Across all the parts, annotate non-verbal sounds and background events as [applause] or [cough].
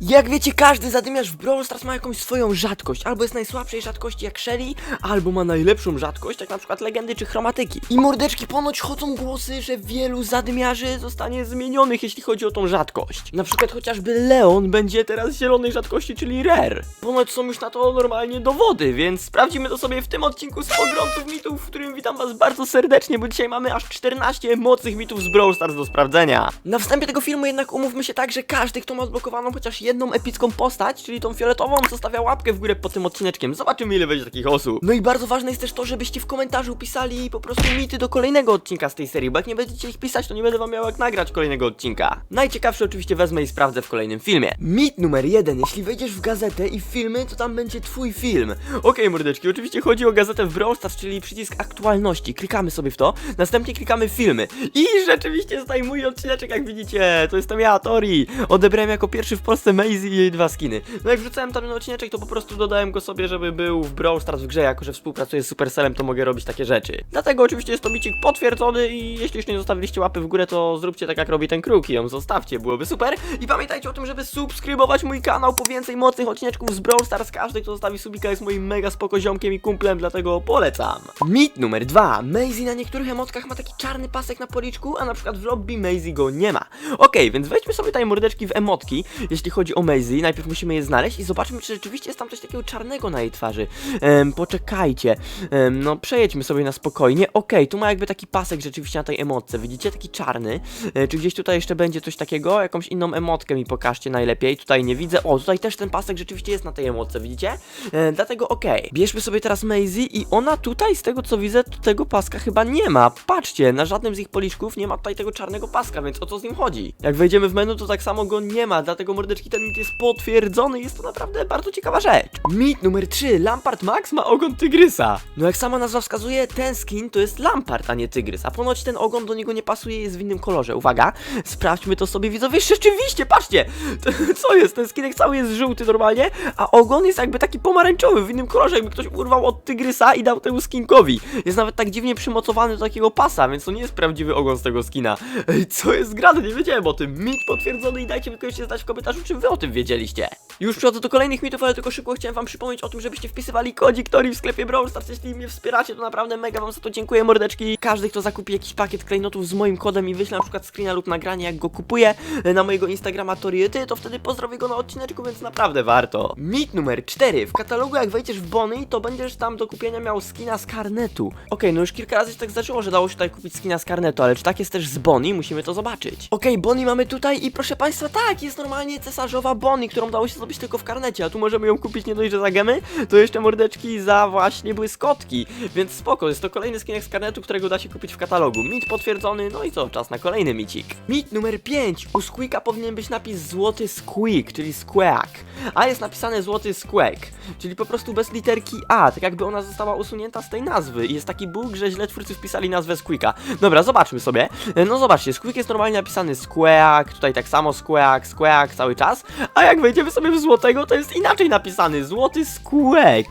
Jak wiecie, każdy zadymiarz w Brawl Stars ma jakąś swoją rzadkość. Albo jest najsłabszej rzadkości jak Shelly, albo ma najlepszą rzadkość, jak na przykład legendy czy chromatyki. I mordeczki ponoć chodzą głosy, że wielu zadymiarzy zostanie zmienionych, jeśli chodzi o tą rzadkość. Na przykład chociażby Leon będzie teraz zielonej rzadkości, czyli Rare. Ponoć są już na to normalnie dowody, więc sprawdzimy to sobie w tym odcinku z pogromców mitów, w którym witam was bardzo serdecznie, bo dzisiaj mamy aż 14 mocnych mitów z Brawl Stars do sprawdzenia. Na wstępie tego filmu jednak umówmy się tak, że każdy, kto ma odblokowaną chociaż jedną epicką postać, czyli tą fioletową, zostawia łapkę w górę pod tym odcineczkiem. Zobaczymy ile będzie takich osób. No i bardzo ważne jest też to, żebyście w komentarzu pisali po prostu mity do kolejnego odcinka z tej serii, bo jak nie będziecie ich pisać, to nie będę wam miał jak nagrać kolejnego odcinka. Najciekawszy oczywiście wezmę i sprawdzę w kolejnym filmie. Mit numer jeden. Jeśli wejdziesz w gazetę i filmy, to tam będzie twój film. Okej, mordeczki, oczywiście chodzi o gazetę w Brawl czyli przycisk aktualności. Klikamy sobie w to, następnie klikamy filmy. I rzeczywiście tutaj mój odcineczek, jak widzicie. To jestem ja, Tori. Odebrałem jako pierwszy w Polsce Maisie i jej dwa skiny. No jak wrzucałem tam ten odcineczek, to po prostu dodałem go sobie, żeby był w Brawl Stars w grze, jako że współpracuję z Supercellem, to mogę robić takie rzeczy. Dlatego oczywiście jest to micik potwierdzony i jeśli jeszcze nie zostawiliście łapy w górę, to zróbcie tak jak robi ten kruk i ją zostawcie, byłoby super. I pamiętajcie o tym, żeby subskrybować mój kanał po więcej mocnych odcineczków z Brawl Stars. Każdy, kto zostawi subika jest moim mega spoko ziomkiem i kumplem, dlatego polecam. Mit numer dwa. Maisie na niektórych emotkach ma taki czarny pasek na policzku, a na przykład w lobby Maisie go nie ma. Okej, więc wejdźmy sobie tutaj mordeczki w emotki, jeśli chodzi o Maisie. Najpierw musimy je znaleźć i zobaczmy, czy rzeczywiście jest tam coś takiego czarnego na jej twarzy. Em, poczekajcie. Em, no, przejedźmy sobie na spokojnie. Okej, tu ma jakby taki pasek rzeczywiście na tej emotce. Widzicie? Taki czarny. E, czy gdzieś tutaj jeszcze będzie coś takiego? Jakąś inną emotkę mi pokażcie najlepiej. Tutaj nie widzę. O, tutaj też ten pasek rzeczywiście jest na tej emotce, widzicie? E, dlatego okej. Bierzmy sobie teraz Maisie i ona tutaj, z tego co widzę, tego paska chyba nie ma. Patrzcie, na żadnym z ich policzków nie ma tutaj tego czarnego paska, więc o co z nim chodzi? Jak wejdziemy w menu, to tak samo go nie ma, dlatego mordeczki ten mit jest potwierdzony. Jest to naprawdę bardzo ciekawa rzecz. Mit numer 3. Lampart Max ma ogon tygrysa. No jak sama nazwa wskazuje, ten skin to jest Lampart, a nie tygrys. A ponoć ten ogon do niego nie pasuje, jest w innym kolorze. Uwaga, sprawdźmy to sobie widzowie. Rzeczywiście, patrzcie! To, [laughs] co jest? Ten skinek cały jest żółty normalnie, a ogon jest jakby taki pomarańczowy, w innym kolorze, jakby ktoś urwał od tygrysa i dał temu skinkowi. Jest nawet tak dziwnie przymocowany do takiego pasa, więc to nie jest prawdziwy ogon z tego skina. Co jest grane? Nie wiedziałem o tym. Mit potwierdzony i dajcie mi koniecznie znać w komentarzu, czy wy o tym wiedzieliście. Już przechodzę do kolejnych mitów, ale tylko szybko chciałem wam przypomnieć o tym, żebyście wpisywali kodzik Tori w sklepie Brawl Stars. Jeśli mnie wspieracie, to naprawdę mega wam za to dziękuję, mordeczki. Każdy, kto zakupi jakiś pakiet klejnotów z moim kodem i wyśle na przykład screena lub nagranie, jak go kupuje e, na mojego Instagrama Toriety, to wtedy pozdrowię go na odcineczku, więc naprawdę warto. Mit numer 4. W katalogu jak wejdziesz w Bonnie, to będziesz tam do kupienia miał skina z karnetu. Okej, no już kilka razy się tak zdarzyło, że dało się tutaj kupić skina z karnetu, ale czy tak jest też z Bonnie? Musimy to zobaczyć. Okej, Bonnie mamy tutaj i proszę państwa, tak, jest normalnie cesarzowa Bonnie, którą dało się zrobić tylko w karnecie, a tu możemy ją kupić nie dość, że za gemy, to jeszcze mordeczki za właśnie błyskotki, więc spoko, jest to kolejny skinek z karnetu, którego da się kupić w katalogu. Mit potwierdzony, no i co, czas na kolejny micik. Mit numer 5. U Squeaka powinien być napis złoty squeak, czyli squeak, a jest napisane złoty squeak, czyli po prostu bez literki A, tak jakby ona została usunięta z tej nazwy i jest taki bóg, że źle twórcy wpisali nazwę Squeaka. Dobra, zobaczmy sobie. No zobaczcie, Squeak jest normalnie napisany squeak, tutaj tak samo squeak, squeak cały czas, a jak wejdziemy sobie w złotego, to jest inaczej napisany, złoty squeak.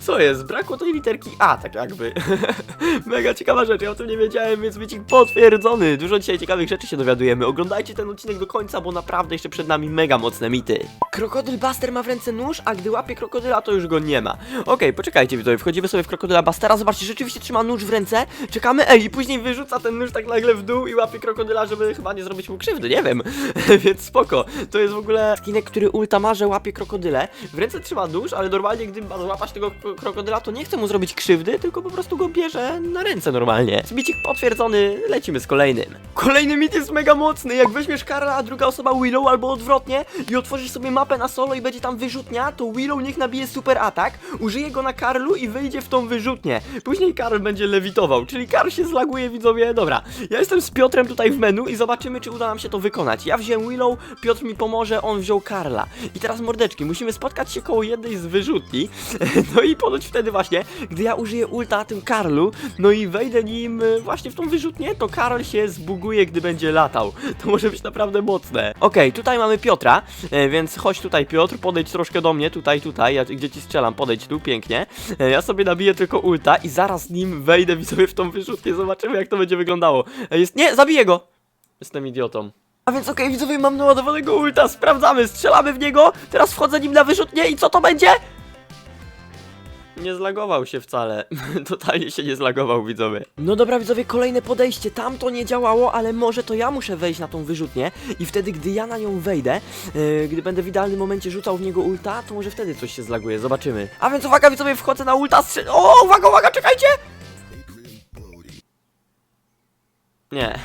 Co jest? Brakło tej literki A, tak jakby. [laughs] Mega ciekawa rzecz, ja o tym nie wiedziałem, więc być potwierdzony. Dużo dzisiaj ciekawych rzeczy się dowiadujemy. Oglądajcie ten odcinek do końca, bo naprawdę jeszcze przed nami mega mocne mity. Krokodyl Buster ma w ręce nóż, a gdy łapie krokodyla, to już go nie ma. Okej, poczekajcie widzowie, wchodzimy sobie w krokodyla Bustera, zobaczcie, rzeczywiście trzyma nóż w ręce, czekamy, ej, i później wyrzuca ten nóż tak nagle w dół i łapie krokodyla, żeby chyba nie zrobić mu krzywdy, nie wiem. [laughs] Więc spoko, to jest w ogóle skinek, który ulta ma, łapie krokodyle. W ręce trzyma nóż, ale normalnie gdy ma złapać tego krokodyla, to nie chce mu zrobić krzywdy, tylko po prostu go bierze na ręce normalnie. Zbicik potwierdzony, lecimy z kolejnym. Kolejny mit jest mega mocny, jak weźmiesz Karla, a druga osoba Willow albo odwrotnie i otworzysz sobie mapę na solo i będzie tam wyrzutnia, to Willow niech nabije super atak, użyje go na Karlu i wyjdzie w tą wyrzutnię. Później Karl będzie lewitował, czyli Karl się zlaguje, widzowie. Dobra, ja jestem z Piotrem tutaj w menu i zobaczymy, czy uda nam się to wykonać. Ja wziąłem Willow, Piotr mi pomoże, on wziął Karla. I teraz mordeczki, musimy spotkać się koło jednej z wyrzutni. [laughs] No i ponoć wtedy właśnie, gdy ja użyję ulta na tym Karlu, no i wejdę nim e, właśnie w tą wyrzutnię, to Karol się zbuguje, gdy będzie latał. [laughs] To może być naprawdę mocne. Okej, tutaj mamy Piotra, e, więc chodź tutaj Piotr, podejdź troszkę do mnie, tutaj, tutaj, ja, gdzie ci strzelam, podejdź tu, pięknie. E, Ja sobie nabiję tylko ulta i zaraz nim wejdę i [laughs] sobie w tą wyrzutnię, zobaczymy jak to będzie wyglądało. Jest, nie, zabiję go! Jestem idiotą. A więc okej, widzowie, mam naładowanego ulta, sprawdzamy, strzelamy w niego, teraz wchodzę nim na wyrzutnię i co to będzie? Nie zlagował się wcale. [laughs] Totalnie się nie zlagował, widzowie. No dobra, widzowie, kolejne podejście. Tam to nie działało, ale może to ja muszę wejść na tą wyrzutnię i wtedy, gdy ja na nią wejdę, yy, gdy będę w idealnym momencie rzucał w niego ulta, to może wtedy coś się zlaguje. Zobaczymy. A więc uwaga, widzowie, wchodzę na ulta, strzel... O, uwaga, uwaga, czekajcie! Nie,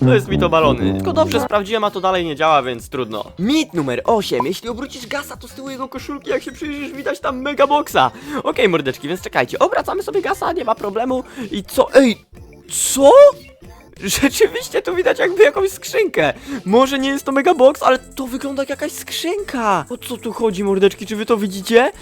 to jest mit obalony. Tylko dobrze sprawdziłem, a to dalej nie działa, więc trudno. Mit numer 8. Jeśli obrócisz gasa, to z tyłu jego koszulki, jak się przyjrzysz, widać tam mega boxa. Okej, mordeczki, więc czekajcie. Obracamy sobie gasa, nie ma problemu. I co? Ej, co? Rzeczywiście tu widać jakby jakąś skrzynkę. Może nie jest to mega box, ale to wygląda jak jakaś skrzynka. O co tu chodzi, mordeczki? Czy wy to widzicie?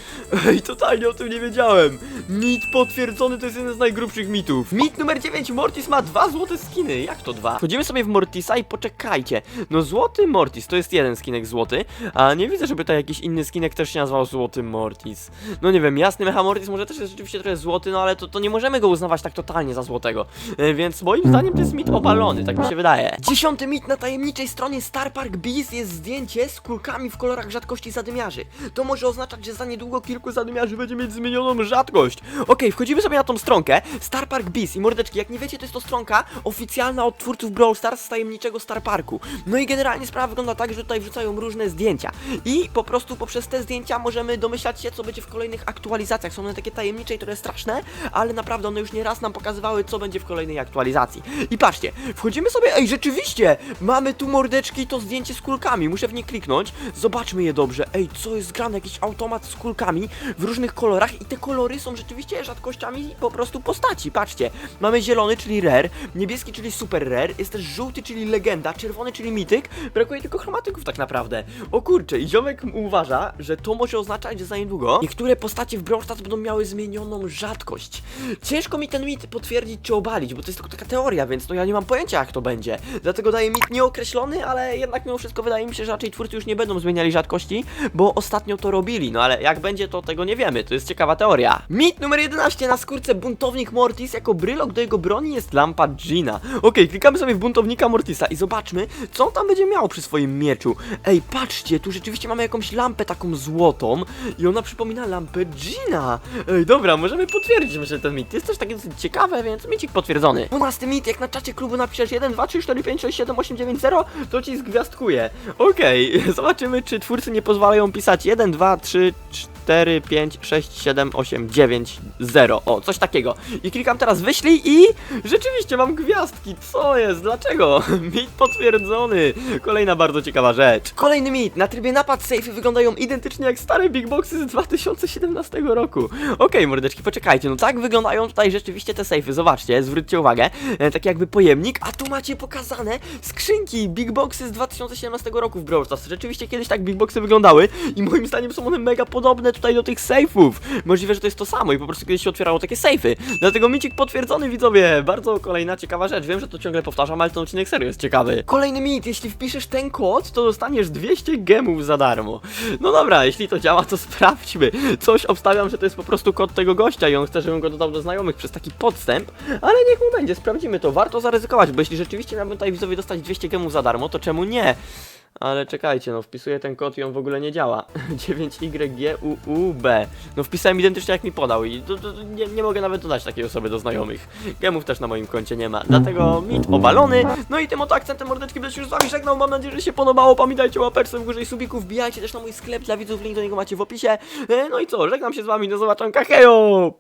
Ej, totalnie o tym nie wiedziałem. Mit potwierdzony to jest jeden z najgrubszych mitów. Mit numer 9. Mortis ma dwa złote skiny. Jak to dwa? Wchodzimy sobie w Mortisa i poczekajcie. No złoty Mortis to jest jeden skinek złoty, a nie widzę, żeby tutaj jakiś inny skinek też się nazywał złoty Mortis. No nie wiem, jasny Mecha Mortis może też jest rzeczywiście trochę złoty, no ale to, to nie możemy go uznawać tak totalnie za złotego. E, więc moim zdaniem to jest mit obalony, tak mi się wydaje. Dziesiąty mit na tajemniczej stronie Star Park Beast jest zdjęcie z kulkami w kolorach rzadkości zadymiarzy. To może oznaczać, że za niedługo kilku zadymiarzy będzie mieć zmienioną rzadkość. Okej, wchodzimy sobie na tą stronkę Star Park Beast i mordeczki, jak nie wiecie, to jest to stronka oficjalna od twórców Brawl Stars z tajemniczego Star Parku. No i generalnie sprawa wygląda tak, że tutaj wrzucają różne zdjęcia i po prostu poprzez te zdjęcia możemy domyślać się, co będzie w kolejnych aktualizacjach. Są one takie tajemnicze i trochę straszne, ale naprawdę one już nie raz nam pokazywały, co będzie w kolejnej aktualizacji. I patrzcie, wchodzimy sobie, ej, rzeczywiście, mamy tu mordeczki, to zdjęcie z kulkami, muszę w nie kliknąć, zobaczmy je dobrze, ej, co jest grane, jakiś automat z kulkami w różnych kolorach i te kolory są rzeczywiście rzadkościami po prostu postaci, patrzcie, mamy zielony, czyli rare, niebieski, czyli super rare, jest też żółty, czyli legenda, czerwony, czyli mityk, brakuje tylko chromatyków tak naprawdę. O kurczę, i ziomek uważa, że to może oznaczać, że za niedługo niektóre postacie w Brawl Stars będą miały zmienioną rzadkość. Ciężko mi ten mit potwierdzić czy obalić, bo to jest tylko taka teoria, więc no ja nie mam pojęcia jak to będzie. Dlatego daję mit nieokreślony, ale jednak mimo wszystko wydaje mi się, że raczej twórcy już nie będą zmieniali rzadkości, bo ostatnio to robili. No ale jak będzie to tego nie wiemy, to jest ciekawa teoria. Mit numer 11 na skórce buntownik Mortis jako brylok do jego broni jest lampa Gina. Okej, klikamy sobie w buntownika Mortisa i zobaczmy, co on tam będzie miał przy swoim mieczu. Ej, patrzcie, tu rzeczywiście mamy jakąś lampę taką złotą i ona przypomina lampę Gina. Ej, dobra, możemy potwierdzić, że ten mit jest też takie dosyć ciekawe, więc micik potwierdzony. 12 mit, jak na czacie klubu napiszesz 1, 2, 3, 4, 5, 6, 7, 8, 9, 0, to ci zgwiazdkuje. Okej, [laughs] zobaczymy, czy twórcy nie pozwalają pisać 1, 2, 3, 4, 5, 6, 7, 8, 9, 0. O, coś takiego. I klikam teraz wyślij i rzeczywiście mam gwiazdki. Co jest? Dlaczego? [laughs] Mit potwierdzony. Kolejna bardzo ciekawa rzecz. Kolejny mit. Na trybie napad safey wyglądają identycznie jak stare big boxy z 2017 roku. Okej, mordeczki, poczekajcie. No tak wyglądają tutaj rzeczywiście te safey. Zobaczcie, zwróćcie uwagę. E, tak jakby pojemnik, a tu macie pokazane skrzynki big boxy z 2017 roku w Brawl Stars. Rzeczywiście kiedyś tak big boxy wyglądały i moim zdaniem są one mega podobne tutaj do tych sejfów. Możliwe, że to jest to samo i po prostu kiedyś się otwierało takie sejfy. Dlatego micik potwierdzony, widzowie. Bardzo kolejna ciekawa rzecz. Wiem, że to ciągle powtarzam, ale ten odcinek serio jest ciekawy. Kolejny mit. Jeśli wpiszesz ten kod, to dostaniesz 200 gemów za darmo. No dobra, jeśli to działa, to sprawdźmy. Coś obstawiam, że to jest po prostu kod tego gościa i on chce, żebym go dodał do znajomych przez taki podstęp, ale niech mu będzie, sprawdzimy to. Warto zaryzykować, bo jeśli rzeczywiście miałbym tutaj widzowie dostać 200 gemów za darmo, to czemu nie? Ale czekajcie, no wpisuję ten kod i on w ogóle nie działa. [laughs] 9YGUUB. No wpisałem identycznie jak mi podał i to, to, nie, nie mogę nawet dodać takiej osoby do znajomych. Gemów też na moim koncie nie ma. Dlatego mit obalony. No i tym oto akcentem mordeczki będę się już z wami żegnał. Mam nadzieję, że się podobało. Pamiętajcie o łapeczce w górze i subików. Wbijajcie też na mój sklep dla widzów, link do niego macie w opisie. E, No i co, żegnam się z wami, do zobaczenia. Hejo!